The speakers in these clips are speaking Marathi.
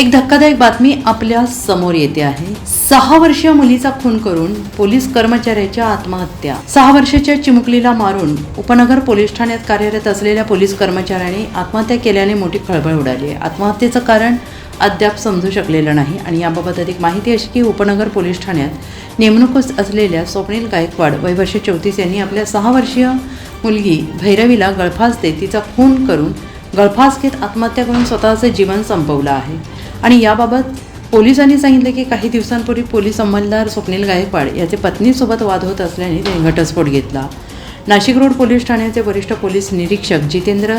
एक धक्कादायक बातमी आपल्यासमोर येते आहे. सहा वर्षीय मुलीचा खून करून पोलीस कर्मचाऱ्याच्या आत्महत्या. सहा वर्षाच्या चिमुकलीला मारून उपनगर पोलीस ठाण्यात कार्यरत असलेल्या पोलीस कर्मचाऱ्याने आत्महत्या केल्याने मोठी खळबळ उडाली आहे. आत्महत्येचं कारण अद्याप समजू शकलेलं नाही आणि याबाबत अधिक माहिती अशी की उपनगर पोलीस ठाण्यात नेमणूकच असलेल्या स्वप्नील गायकवाड वय वर्ष चौतीस यांनी आपल्या सहा वर्षीय मुलगी भैरवीला गळफास देत तिचा खून करून गळफास घेत आत्महत्या करून स्वतःचं जीवन संपवलं आहे. आणि याबाबत पोलिसांनी सांगितले की काही दिवसांपूर्वी पोलीस अंमलदार स्वप्नील गायकवाड याचे पत्नीसोबत वाद होत असल्याने त्यांनी घटस्फोट घेतला. नाशिक रोड पोलीस ठाण्याचे वरिष्ठ पोलीस निरीक्षक जितेंद्र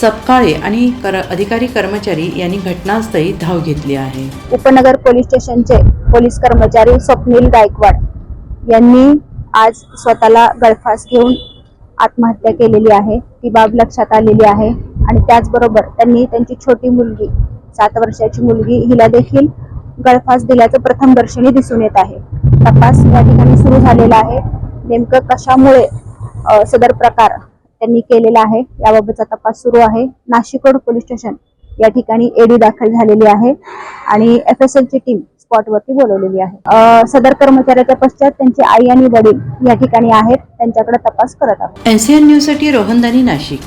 सपकाळे आणि कर अधिकारी कर्मचारी यांनी घटनास्थळी धाव घेतली आहे. उपनगर पोलीस स्टेशनचे पोलीस कर्मचारी स्वप्नील गायकवाड यांनी आज स्वतःला गळफास घेऊन आत्महत्या केलेली आहे. ती बाब लक्षात आलेली आहे. आणि त्याचबरोबर त्यांनी त्यांची छोटी मुलगी सात वर्षाची मुलगी हिला देखील गळफास दिल्याचं प्रथम दर्शनी दिसून येत आहे. तपास या ठिकाणी सुरू झालेला आहे. नेमकं कशामुळे सदर प्रकार त्यांनी केलेला आहे याबाबतचा तपास सुरू आहे. नाशिक रोड पोलीस स्टेशन या ठिकाणी एडी दाखल झालेली आहे आणि एफ एस एलची टीम स्पॉटवरती बोलवलेली आहे. सदर कर्मचाऱ्याच्या पश्चात त्यांचे आई आणि वडील या ठिकाणी आहेत. त्यांच्याकडे तपास करत आहोत. एनसीएन न्यूजसाठी रोहनदानी नाशिक.